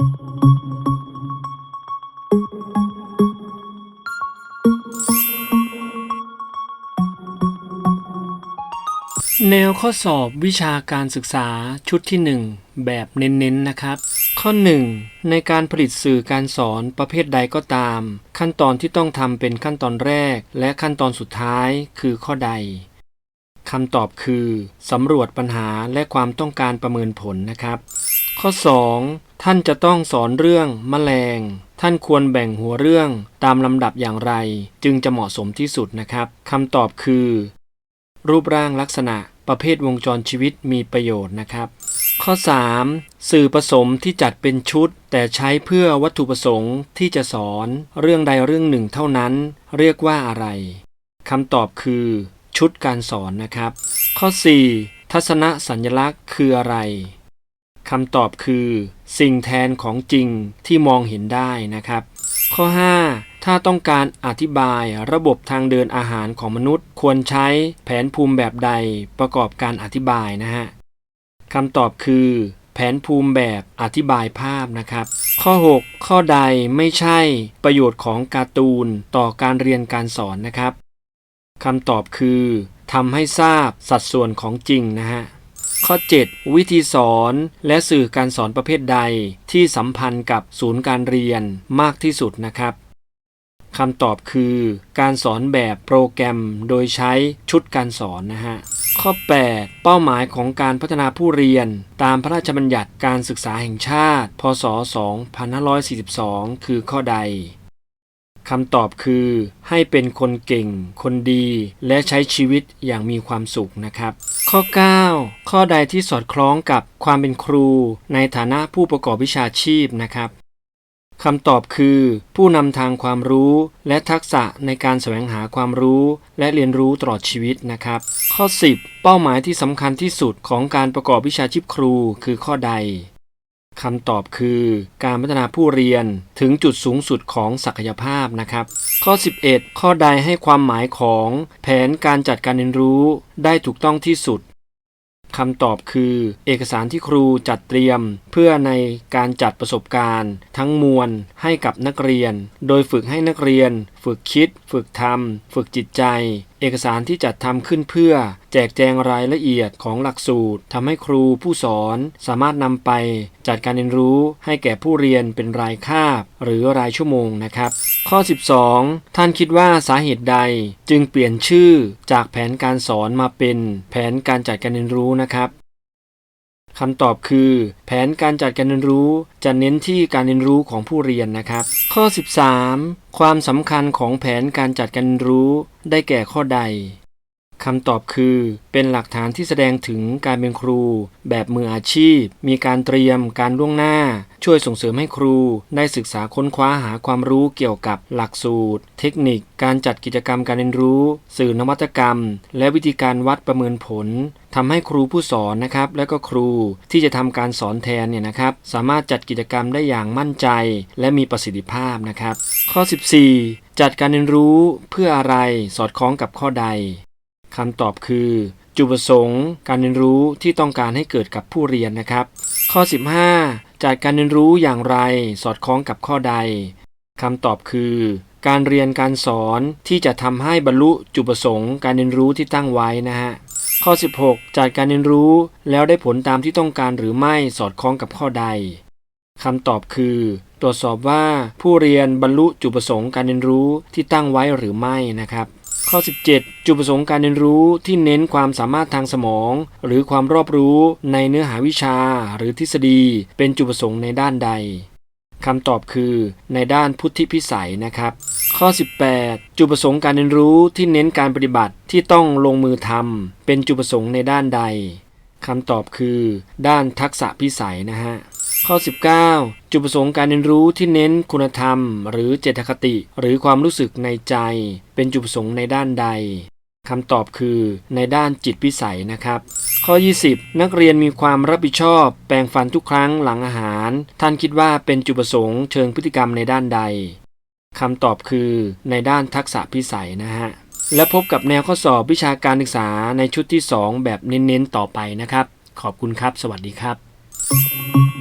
แนวข้อสอบวิชาการศึกษาชุดที่ 1 แบบเน้นๆนะครับ ข้อ 1 ในการผลิตสื่อการสอนประเภทใดก็ตาม ขั้นตอนที่ต้องทำเป็นขั้นตอนแรก และขั้นตอนสุดท้ายคือข้อใดคำตอบคือสำรวจปัญหาและความต้องการประเมินผลนะครับ ข้อ 2 ท่านจะต้องสอนเรื่องแมลง ท่านควรแบ่งหัวเรื่องตามลำดับอย่างไร จึงจะเหมาะสมที่สุดนะครับคำตอบคือ รูปร่างลักษณะประเภทวงจรชีวิตมีประโยชน์นะครับ ข้อ 3. สื่อผสมที่จัดเป็นชุด แต่ใช้เพื่อวัตถุประสงค์ที่จะสอน เรื่องใดเรื่องหนึ่งเท่านั้น เรียกว่าอะไรคำตอบคือ ชุดการสอนนะครับ ข้อ 4. ทัศนสัญลักษณ์คืออะไร คำตอบคือ สิ่งแทนของจริงที่มองเห็นได้นะครับ ข้อ 5 ถ้าต้องการอธิบายระบบทางเดินอาหารของมนุษย์ ควรใช้แผนภูมิแบบใดประกอบการอธิบายนะฮะคำตอบคือ แผนภูมิแบบอธิบายภาพนะครับ ข้อ 6 ข้อใดไม่ใช่ประโยชน์ของการ์ตูนต่อการเรียนการสอนนะครับคำตอบคือทำให้ทราบสัดส่วนของจริงนะฮะ ข้อ 7 วิธีสอนและสื่อการสอนประเภทใด ที่สัมพันธ์กับศูนย์การเรียนมากที่สุดนะครับคำตอบคือ การสอนแบบโปรแกรมโดยใช้ชุดการสอนนะฮะข้อ 8 เป้าหมายของการพัฒนาผู้เรียน ตามพระราชบัญญัติการศึกษาแห่งชาติ พศ 2542 คือข้อใด คำตอบคือให้เป็นคนเก่ง คนดี และใช้ชีวิตอย่างมีความสุขนะครับ ข้อ 9 ข้อใดที่สอดคล้องกับความเป็นครู ในฐานะผู้ประกอบวิชาชีพนะครับคำตอบคือ ผู้นำทางความรู้และทักษะในการแสวงหาความรู้และเรียนรู้ตลอดชีวิตนะครับ ข้อ 10 เป้าหมายที่สำคัญที่สุดของการประกอบวิชาชีพครูคือข้อใด คำตอบคือ การพัฒนาผู้เรียนถึงจุดสูงสุดของศักยภาพนะครับ ข้อ 11 ข้อใดให้ความหมายของแผนการจัดการเรียนรู้ได้ถูกต้องที่สุดคำตอบคือ เอกสารที่ครูจัดเตรียม เพื่อในการจัดประสบการณ์ ทั้งมวลให้กับนักเรียน โดยฝึกให้นักเรียน ฝึกคิด ฝึกทำฝึกจิตใจ เอกสารที่จัดทำขึ้นเพื่อแจกแจงรายละเอียดของหลักสูตรทำให้ครูผู้สอนสามารถนำไปจัดการเรียนรู้ให้แก่ผู้เรียนเป็นรายคาบ หรือรายชั่วโมงนะครับ ข้อ 12 ท่านคิดว่าสาเหตุใดจึงเปลี่ยนชื่อจากแผนการสอนมาเป็นแผนการจัดการเรียนรู้นะครับ คำตอบคือ แผนการจัดการเรียนรู้จะเน้นที่การเรียนรู้ของผู้เรียนนะครับ ข้อ 13 ความสำคัญของแผนการจัดการเรียนรู้ได้แก่ข้อใด คำตอบคือ เป็นหลักฐานที่แสดงถึงการเป็นครู แบบมืออาชีพ มีการเตรียมการล่วงหน้า ช่วยส่งเสริมให้ครู ได้ศึกษาค้นคว้าหาความรู้เกี่ยวกับหลักสูตร เทคนิค การจัดกิจกรรมการเรียนรู้ สื่อนวัตกรรม และวิธีการวัดประเมินผลทำให้ครูผู้สอนนะครับ และก็ครูที่จะทำการสอนแทนเนี่ยนะครับ สามารถจัดกิจกรรมได้อย่างมั่นใจ และมีประสิทธิภาพนะครับ ข้อ 14 จัดการเรียนรู้เพื่ออะไรสอดคล้องกับข้อใด คำตอบคือ จุดประสงค์ การเรียนรู้ที่ต้องการให้เกิดกับผู้เรียนนะครับ ข้อ 15 จัดการเรียนรู้อย่างไรสอดคล้องกับข้อใดคำตอบคือ การเรียนการสอนที่จะทำให้บรรลุจุดประสงค์การเรียนรู้ที่ตั้งไว้นะฮะข้อ 16 จัดการเรียนรู้แล้วได้ผลตามที่ต้องการหรือไม่สอดคล้องกับข้อใดคำตอบคือ ตรวจสอบว่าผู้เรียนบรรลุจุดประสงค์การเรียนรู้ที่ตั้งไว้หรือไม่นะครับ ข้อ 17 จุดประสงค์การเรียนรู้ที่เน้นความสามารถทางสมอง หรือความรอบรู้ในเนื้อหาวิชาหรือทฤษฎี เป็นจุดประสงค์ในด้านใดคำตอบคือในด้านพุทธิพิสัยนะครับ ข้อ 18 จุดประสงค์การเรียนรู้ที่เน้นการปฏิบัติที่ต้องลงมือทำเป็นจุดประสงค์ในด้านใดคำตอบคือ ด้านทักษะพิสัยนะฮะ ข้อ 19 จุดประสงค์การเรียนรู้ที่เน้นคุณธรรม หรือเจตคติ หรือความรู้สึกในใจ เป็นจุดประสงค์ในด้านใดคำตอบคือในด้านจิตพิสัยนะครับ ข้อ 20 นักเรียนมีความรับผิดชอบ แปรงฟันทุกครั้งหลังอาหาร ท่านคิดว่าเป็นจุดประสงค์เชิงพฤติกรรมในด้านใดคำตอบคือในด้านทักษะพิสัยนะฮะ และพบกับแนวข้อสอบวิชาการศึกษาในชุดที่ 2 แบบเน้นๆต่อไปนะครับ ขอบคุณครับ สวัสดีครับ